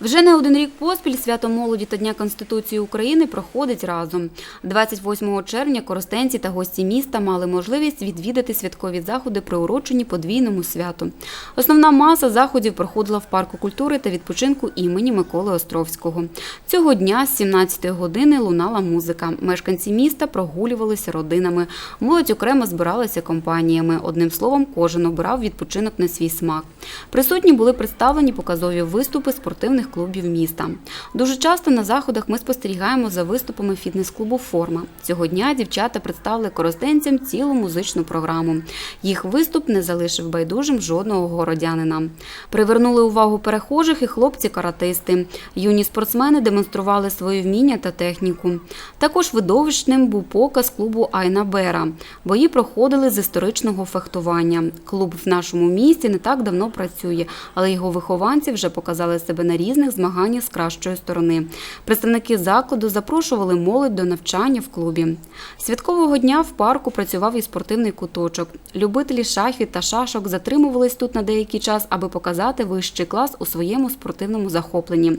Вже не один рік поспіль свято молоді та Дня Конституції України проходить разом. 28 червня коростенці та гості міста мали можливість відвідати святкові заходи, приурочені подвійному святу. Основна маса заходів проходила в парку культури та відпочинку імені Миколи Островського. Цього дня з 17 години лунала музика. Мешканці міста прогулювалися родинами. Молодь окремо збиралася компаніями. Одним словом, кожен обирав відпочинок на свій смак. Присутні були представлені показові виступи спортивних клубів міста. Дуже часто на заходах ми спостерігаємо за виступами фітнес-клубу Форма. Цього дня дівчата представили коростенцям цілу музичну програму. Їх виступ не залишив байдужим жодного городянина. Привернули увагу перехожих і хлопці-каратисти. Юні спортсмени демонстрували свої вміння та техніку. Також видовищним був показ клубу Айна Бера. Бої проходили з історичного фехтування. Клуб в нашому місті не так давно працює, але його вихованці вже показали себе на різних змаганнях з кращої сторони. Представники закладу запрошували молодь до навчання в клубі. Святкового дня в парку працював і спортивний куточок. Любителі шахів та шашок затримувались тут на деякий час, аби показати вищий клас у своєму спортивному захопленні.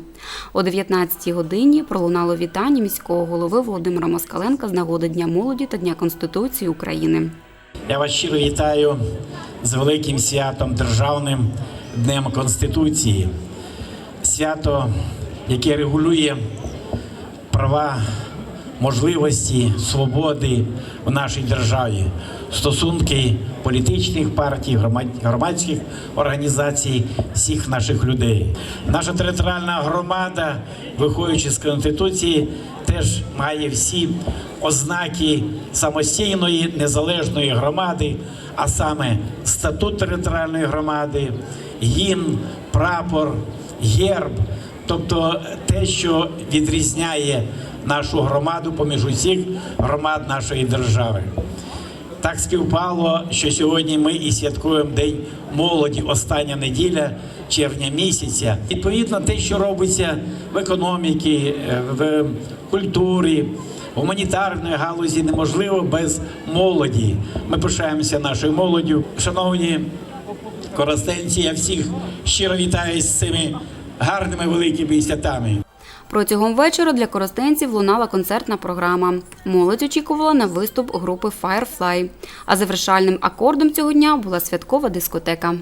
О 19-й годині пролунало вітання міського голови Володимира Москаленка з нагоди Дня молоді та Дня Конституції України. Я вас щиро вітаю з великим святом державним Днем Конституції. Свято, яке регулює права, можливості, свободи в нашій державі, стосунки політичних партій, громад- громадських організацій, всіх наших людей. Наша територіальна громада, виходячи з Конституції, теж має всі ознаки самостійної незалежної громади, а саме статут територіальної громади, гімн, прапор, герб, тобто те, що відрізняє нашу громаду поміж усіх громад нашої держави. Так співпало, що сьогодні ми і святкуємо День молоді, остання неділя червня місяця. Відповідно, те, що робиться в економіці, е, в культурі, в гуманітарної галузі, неможливо без молоді. Ми пишаємося нашою молоддю. Шановні коростенці, я всіх щиро вітаю з цими гарними великими святами. Протягом вечора для коростенців лунала концертна програма. Молодь очікувала на виступ групи Firefly. А завершальним акордом цього дня була святкова дискотека.